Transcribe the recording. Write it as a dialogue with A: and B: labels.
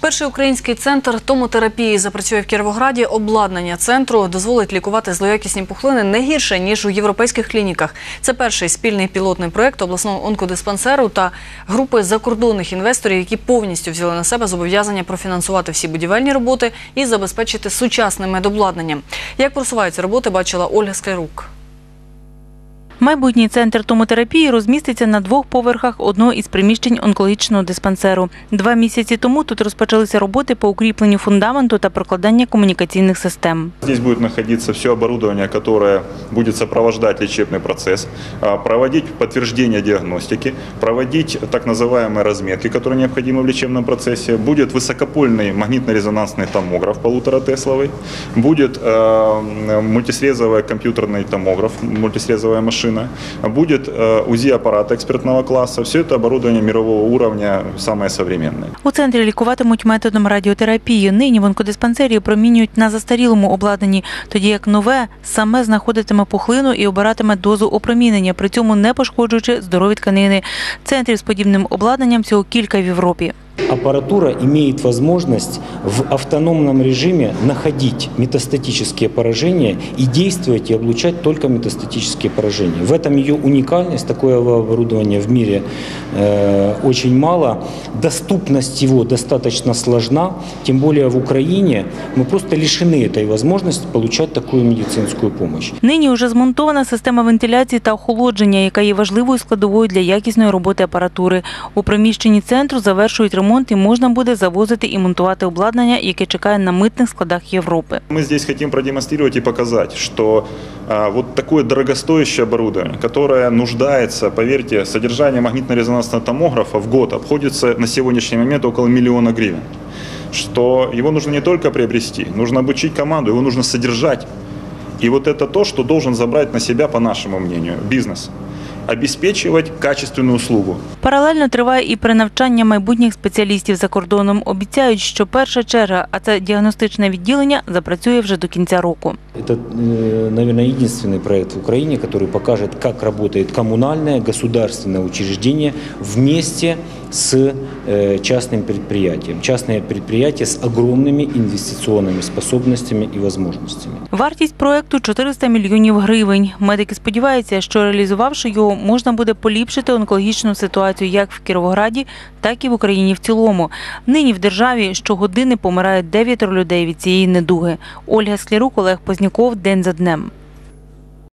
A: Перший український центр томотерапії запрацює в Кіровограді. Обладнання центру дозволить лікувати злоякісні пухлини не гірше ніж у європейських клініках. Це перший спільний пілотний проект обласного онкодиспансеру та групи закордонних інвесторів, які повністю взяли на себе зобов'язання профінансувати всі будівельні роботи і забезпечити сучасним медобладнанням. Як просуваються роботи, бачила Ольга Склярук.
B: Майбутній центр томотерапії розміститься на двох поверхах одного із приміщень онкологічного диспансеру. Два місяці тому тут розпочалися роботи по укріпленню фундаменту та прокладання комунікаційних систем.
C: Здесь будет находиться все оборудование, которое будет сопровождать лечебный процесс, а, проводить подтверждение диагностики, проводить так называемые разметки, которые необходимы в лечебном процессе. Будет высокопольный магнитно-резонансный томограф полуторатесловый, будет э, мультисрезовый компьютерный томограф, мультисрезовая машина, будет э, УЗИ аппарата экспертного класса. Все это оборудование мирового уровня, самое современное.
B: У центрі лікуватимуть методом радіотерапії. Нині в онкодиспансері промінюють на застарілому обладнанні, тоді як нове саме знаходитиме пухлину і обиратиме дозу опромінення, при цьому не пошкоджуючи здорові тканини. Центрів з подібним обладнанням всього кілька в Європі.
D: Аппаратура имеет возможность в автономном режиме находить метастатические поражения и действовать и облучать только метастатические поражения. В этом ее уникальность. Такого оборудования в мире э, очень мало. Доступность его достаточно сложна. Тем более в Украине мы просто лишены этой возможности получать такую медицинскую помощь.
B: Нині вже змонтована система вентиляції та охолодження, яка є важливою складовою для якісної роботи апаратури. У приміщенні центру завершують ремонт і можна буде завозити і монтувати обладнання, яке чекає на митних складах Європи.
C: Мы здесь хотим продемонстрировать и показать, что вот такое дорогостоящее оборудование, которое нуждается, поверьте, содержание магнитно-резонансного томографа в год обходится на сегодняшний момент около миллиона гривен. Что его нужно не только приобрести, нужно обучить команду, его нужно содержать. И вот это то, что должен забрать на себя, по нашему мнению, бизнес Обеспечивать качественную услугу.
B: Паралельно триває і перенавчання майбутніх спеціалістів за кордоном. Обіцяють, що перша черга, а це діагностичне відділення, запрацює вже до кінця року.
D: Это, э, наверное, единственный проект в Украине, который покажет, как работает коммунальное государственное учреждение вместе с э, частным предприятием. Частное предприятие с огромными инвестиционными способностями и возможностями.
B: Вартість проекту 400 мільйонів гривень. Медики сподіваються, що реалізувавши його, можна буде поліпшити онкологічну ситуацію як в Кіровограді, так і в Україні в цілому. Нині в державі щогодини помирають дев'ятеро людей від цієї недуги. Ольга Склірук, Олег Позняков. День за днем.